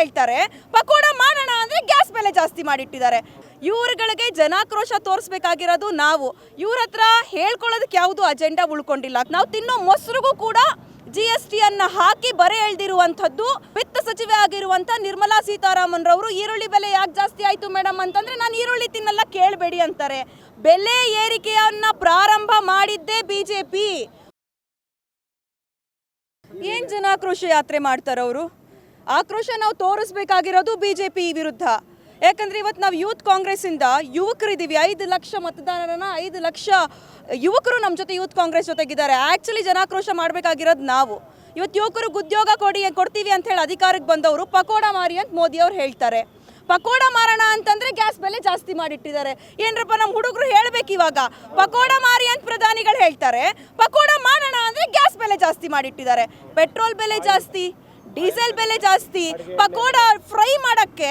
ಹೇಳ್ತಾರೆ. ಪಕೋಡ ಮಾಡೋಣ ಅಂದ್ರೆ ಗ್ಯಾಸ್ ಬೆಲೆ ಜಾಸ್ತಿ ಮಾಡಿಟ್ಟಿದ್ದಾರೆ. ಇವ್ರುಗಳಿಗೆ ಜನಾಕ್ರೋಶ ತೋರಿಸ್ಬೇಕಾಗಿರೋದು ನಾವು. ಇವ್ರ ಹತ್ರ ಹೇಳ್ಕೊಳ್ಳೋದಕ್ಕೆ ಯಾವುದು ಅಜೆಂಡಾ ಉಳ್ಕೊಂಡಿಲ್ಲ. ನಾವು ತಿನ್ನೋ ಮೊಸರಿಗೂ ಕೂಡ ಜಿ ಎಸ್ ಟಿ ಅನ್ನ ಹಾಕಿ ಬರೆ ಎಳ್ದಿರುವಂಥದ್ದು, ವಿತ್ತ ಸಚಿವೆ ಆಗಿರುವಂತ ನಿರ್ಮಲಾ ಸೀತಾರಾಮನ್ ರವರು, ಈರುಳ್ಳಿ ಬೆಲೆ ಯಾಕೆ ಜಾಸ್ತಿ ಆಯ್ತು ಮೇಡಮ್ ಅಂತಂದ್ರೆ ನಾನು ಈರುಳ್ಳಿ ತಿನ್ನಲ್ಲ, ಕೇಳಬೇಡಿ ಅಂತಾರೆ. ಬೆಲೆ ಏರಿಕೆಯನ್ನ ಪ್ರಾರಂಭ ಮಾಡಿದ್ದೇ ಬಿಜೆಪಿ ಏನ್ ಜನಾಕ್ರೋಶ ಯಾತ್ರೆ ಮಾಡ್ತಾರೆ ಅವರು ಆಕ್ರೋಶ ನಾವು ತೋರಿಸ್ಬೇಕಾಗಿರೋದು ಬಿಜೆಪಿ ವಿರುದ್ಧ. ಯಾಕಂದ್ರೆ ಇವತ್ತು ನಾವು ಯೂತ್ ಕಾಂಗ್ರೆಸ್ಸಿಂದ ಯುವಕರಿದ್ದೀವಿ. ಐದು ಲಕ್ಷ ಮತದಾರರನ್ನ ಐದು ಲಕ್ಷ ಯುವಕರು ನಮ್ಮ ಜೊತೆ ಯೂತ್ ಕಾಂಗ್ರೆಸ್ ಜೊತೆಗಿದ್ದಾರೆ. ಆ್ಯಕ್ಚುಲಿ ಜನಾಕ್ರೋಶ ಮಾಡಬೇಕಾಗಿರೋದು ನಾವು. ಇವತ್ತು ಯುವಕರು ಉದ್ಯೋಗ ಕೊಡಿ, ಕೊಡ್ತೀವಿ ಅಂತ ಹೇಳಿ ಅಧಿಕಾರಕ್ಕೆ ಬಂದವರು ಪಕೋಡ ಮಾರಿ ಅಂತ ಮೋದಿ ಅವ್ರು ಹೇಳ್ತಾರೆ. ಪಕೋಡ ಮಾರೋಣ ಅಂತಂದ್ರೆ ಗ್ಯಾಸ್ ಬೆಲೆ ಜಾಸ್ತಿ ಮಾಡಿಟ್ಟಿದ್ದಾರೆ. ಏನ್ರಪ್ಪ ನಮ್ಮ ಹುಡುಗರು ಹೇಳ್ಬೇಕು ಇವಾಗ. ಪಕೋಡ ಮಾರಿ ಅಂತ ಪ್ರಧಾನಿಗಳು ಹೇಳ್ತಾರೆ. ಪಕೋಡ ಮಾಡೋಣ ಅಂದ್ರೆ ಗ್ಯಾಸ್ ಬೆಲೆ ಜಾಸ್ತಿ ಮಾಡಿಟ್ಟಿದ್ದಾರೆ. ಪೆಟ್ರೋಲ್ ಬೆಲೆ ಜಾಸ್ತಿ. ಡೀಸೆಲ್ ಬೆಲೆ ಜಾಸ್ತಿ, ಪಕೋಡ ಫ್ರೈ ಮಾಡಕ್ಕೆ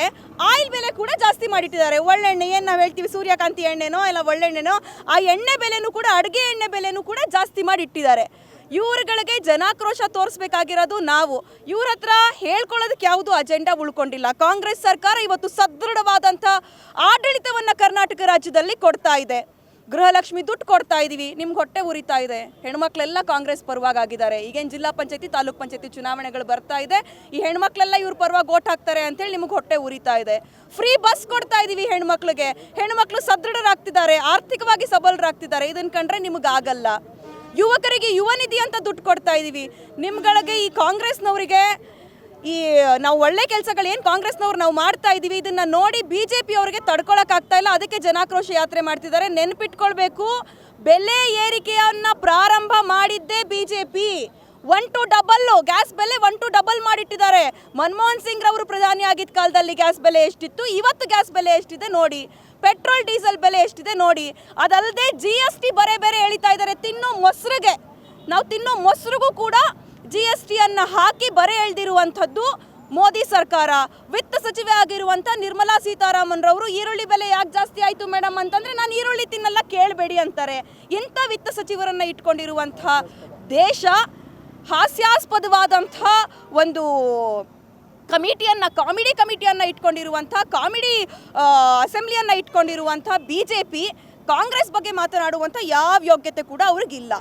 ಆಯಿಲ್ ಬೆಲೆ ಕೂಡ ಜಾಸ್ತಿ ಮಾಡಿಟ್ಟಿದ್ದಾರೆ. ಒಳ್ಳೆಣ್ಣೆ ಏನು ನಾವು ಹೇಳ್ತೀವಿ, ಸೂರ್ಯಕಾಂತಿ ಎಣ್ಣೆನೋ ಇಲ್ಲ ಒಳ್ಳೆಣ್ಣೆನೋ, ಆ ಎಣ್ಣೆ ಬೆಲೆನೂ ಕೂಡ, ಅಡುಗೆ ಎಣ್ಣೆ ಬೆಲೆನೂ ಕೂಡ ಜಾಸ್ತಿ ಮಾಡಿಟ್ಟಿದ್ದಾರೆ. ಇವ್ರುಗಳಿಗೆ ಜನಾಕ್ರೋಶ ತೋರಿಸ್ಬೇಕಾಗಿರೋದು ನಾವು. ಇವ್ರ ಹತ್ರ ಹೇಳ್ಕೊಳ್ಳೋದಕ್ಕೆ ಯಾವುದು ಅಜೆಂಡಾ ಉಳ್ಕೊಂಡಿಲ್ಲ. ಕಾಂಗ್ರೆಸ್ ಸರ್ಕಾರ ಇವತ್ತು ಸದೃಢವಾದಂಥ ಆಡಳಿತವನ್ನು ಕರ್ನಾಟಕ ರಾಜ್ಯದಲ್ಲಿ ಕೊಡ್ತಾ ಇದೆ. ಗೃಹಲಕ್ಷ್ಮಿ ದುಡ್ಡು ಕೊಡ್ತಾ ಇದ್ದೀವಿ ನಿಮ್ಗೆ ಹೊಟ್ಟೆ ಉರಿತಾ ಇದೆ. ಹೆಣ್ಮಕ್ಳೆಲ್ಲ ಕಾಂಗ್ರೆಸ್ ಪರವಾಗಿದ್ದಾರೆ ಈಗೇನು ಜಿಲ್ಲಾ ಪಂಚಾಯತಿ, ತಾಲೂಕ್ ಪಂಚಾಯತಿ ಚುನಾವಣೆಗಳು ಬರ್ತಾ ಇದೆ. ಈ ಹೆಣ್ಮಕ್ಳೆಲ್ಲ ಇವ್ರ ಪರವಾಗಿ ಓಟ್ ಹಾಕ್ತಾರೆ ಅಂತೇಳಿ ನಿಮ್ಗೆ ಹೊಟ್ಟೆ ಉರಿತಾ ಇದೆ. ಫ್ರೀ ಬಸ್ ಕೊಡ್ತಾ ಇದ್ದೀವಿ ಹೆಣ್ಮಕ್ಳಿಗೆ. ಹೆಣ್ಮಕ್ಳು ಸದೃಢರಾಗ್ತಿದ್ದಾರೆ, ಆರ್ಥಿಕವಾಗಿ ಸಬಲರಾಗ್ತಿದ್ದಾರೆ. ಇದನ್ನ ಕಂಡ್ರೆ ನಿಮ್ಗೆ ಆಗಲ್ಲ. ಯುವಕರಿಗೆ ಯುವ ನಿಧಿ ಅಂತ ದುಡ್ಡು ಕೊಡ್ತಾ ಇದ್ದೀವಿ ನಿಮ್ಗಳಿಗೆ ಈ ಕಾಂಗ್ರೆಸ್ನವರಿಗೆ ಈ, ನಾವು ಒಳ್ಳೆ ಕೆಲಸಗಳು ಏನು ಕಾಂಗ್ರೆಸ್ನವ್ರು ನಾವು ಮಾಡ್ತಾ ಇದ್ದೀವಿ ಇದನ್ನು ನೋಡಿ ಬಿ ಜೆ ಪಿ ಅವರಿಗೆ ತಡ್ಕೊಳಕ್ಕಾಗ್ತಾ ಇಲ್ಲ, ಅದಕ್ಕೆ ಜನಾಕ್ರೋಶ ಯಾತ್ರೆ ಮಾಡ್ತಿದ್ದಾರೆ. ನೆನಪಿಟ್ಕೊಳ್ಬೇಕು, ಬೆಲೆ ಏರಿಕೆಯನ್ನು ಪ್ರಾರಂಭ ಮಾಡಿದ್ದೇ B J P one two double gas ಬೆಲೆ ಒನ್ ಟು ಡಬಲ್ ಮಾಡಿಟ್ಟಿದ್ದಾರೆ. ಮನಮೋಹನ್ ಸಿಂಗ್ ರವರು ಪ್ರಧಾನಿ ಆಗಿದ್ದ ಕಾಲದಲ್ಲಿ ಗ್ಯಾಸ್ ಬೆಲೆ ಎಷ್ಟಿತ್ತು, ಇವತ್ತು ಗ್ಯಾಸ್ ಬೆಲೆ ಎಷ್ಟಿದೆ ನೋಡಿ. ಪೆಟ್ರೋಲ್ ಡೀಸೆಲ್ ಬೆಲೆ ಎಷ್ಟಿದೆ ನೋಡಿ. ಅದಲ್ಲದೆ ಜಿ ಎಸ್ ಟಿ ಬೇರೆ ಬೇರೆ ಎಳಿತಾ ಇದ್ದಾರೆ, ತಿನ್ನೋ ಮೊಸರಿಗೆ. ನಾವು ತಿನ್ನೋ ಮೊಸರಿಗೂ ಕೂಡ ಜಿ ಎಸ್ ಟಿಯನ್ನು ಹಾಕಿ ಬರೆ ಎಳೆದಿರುವಂಥದ್ದು ಮೋದಿ ಸರ್ಕಾರ. ವಿತ್ತ ಸಚಿವೆ ಆಗಿರುವಂಥ ನಿರ್ಮಲಾ ಸೀತಾರಾಮನ್ ರವರು ಈರುಳ್ಳಿ ಬೆಲೆ ಯಾಕೆ ಜಾಸ್ತಿ ಆಯಿತು ಮೇಡಮ್ ಅಂತಂದರೆ ನಾನು ಈರುಳ್ಳಿ ತಿನ್ನಲ್ಲ, ಕೇಳಬೇಡಿ ಅಂತಾರೆ. ಇಂಥ ವಿತ್ತ ಸಚಿವರನ್ನು ಇಟ್ಕೊಂಡಿರುವಂಥ ದೇಶ ಹಾಸ್ಯಾಸ್ಪದವಾದಂಥ ಒಂದು ಕಮಿಟಿಯನ್ನು, ಕಾಮಿಡಿ ಕಮಿಟಿಯನ್ನು ಇಟ್ಕೊಂಡಿರುವಂಥ, ಕಾಮಿಡಿ ಅಸೆಂಬ್ಲಿಯನ್ನು ಇಟ್ಕೊಂಡಿರುವಂಥ ಬಿ ಜೆ ಪಿ ಕಾಂಗ್ರೆಸ್ ಬಗ್ಗೆ ಮಾತನಾಡುವಂಥ ಯಾವ ಯೋಗ್ಯತೆ ಕೂಡ ಅವ್ರಿಗಿಲ್ಲ.